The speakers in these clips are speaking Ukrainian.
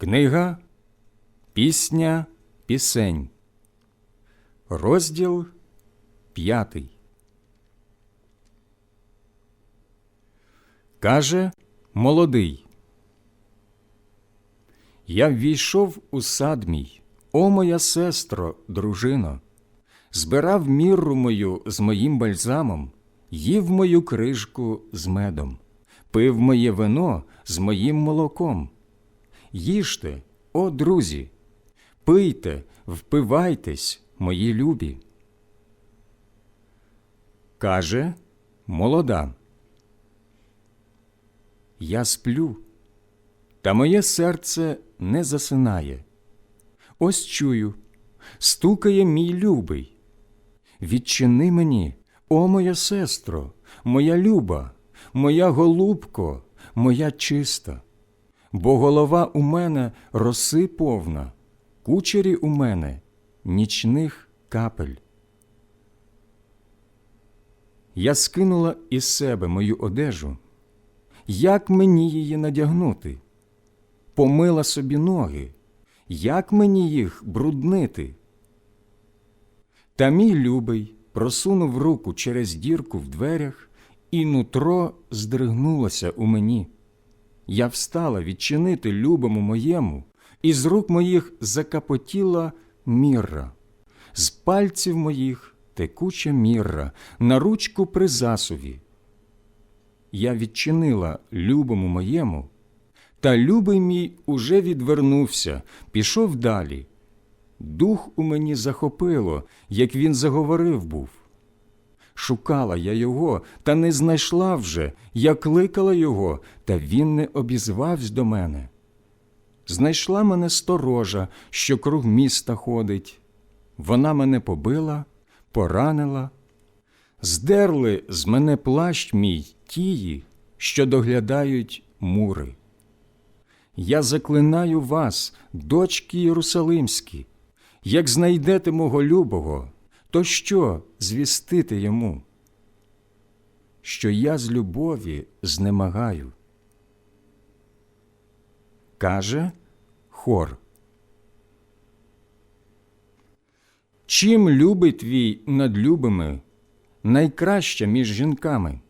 Книга Пісня Пісень, розділ п'ятий. Каже молодий. Я ввійшов у сад мій, о моя сестро, дружино, збирав мірру мою з моїм бальзамом, їв мою крижку з медом, пив моє вино з моїм молоком. Їжте, о друзі, пийте, впивайтесь, мої любі. Каже молода. Я сплю, та моє серце не засинає. Ось чую, стукає мій любий. Відчини мені, о моя сестро, моя люба, моя голубко, моя чиста, бо голова у мене роси повна, кучері у мене нічних капель. Я скинула із себе мою одежу. Як мені її надягнути? Помила собі ноги, як мені їх бруднити? Та мій любий просунув руку через дірку в дверях, і нутро здригнулося у мені. Я встала відчинити любому моєму, і з рук моїх закапотіла мірра, з пальців моїх текуча мірра, на ручку при засуві. Я відчинила любому моєму, та любий мій уже відвернувся, пішов далі. Дух у мені захопило, як він заговорив був. Шукала я його, та не знайшла вже, я кликала його, та він не обізвався до мене. Знайшла мене сторожа, що круг міста ходить. Вона мене побила, поранила. Здерли з мене плащ мій тії, що доглядають мури. Я заклинаю вас, дочки Єрусалимські, як знайдете мого любого, то що звістити йому? Що я з любові знемагаю. Каже хор. Чим любий твій над любими, найкраща між жінками?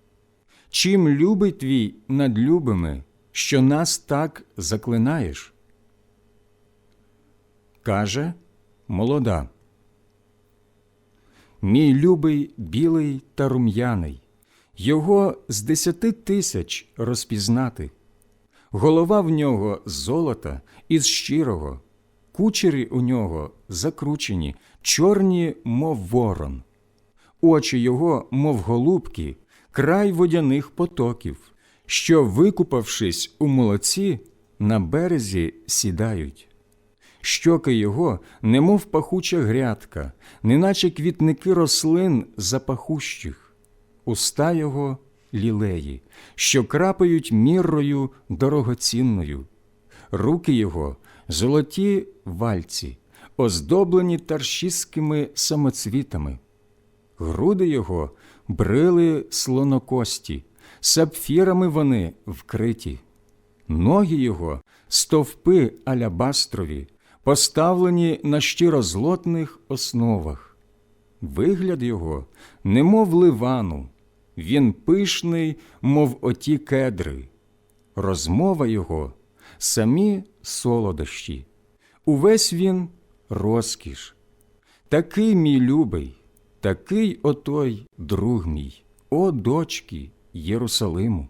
Чим любий твій над любими, що нас так заклинаєш? Каже молода. Мій любий білий та рум'яний, його з десяти тисяч розпізнати. Голова в нього золота із щирого, кучері у нього закручені, чорні, мов ворон, очі його, мов голубки, край водяних потоків, що, викупавшись у молоці, на березі сідають. Щоки його, немов пахуча грядка, неначе квітники рослин запахущих, уста його лілеї, що крапають міррою дорогоцінною, руки його золоті вальці, оздоблені таршістськими самоцвітами, груди його брили слонокості, сапфірами вони вкриті, ноги його стовпи алябастрові, поставлені на щирозлотних основах. Вигляд його, немов ливану, він пишний, мов оті кедри, розмова його самі солодощі, увесь він розкіш. Такий мій любий, такий отой друг мій, о дочки Єрусалиму.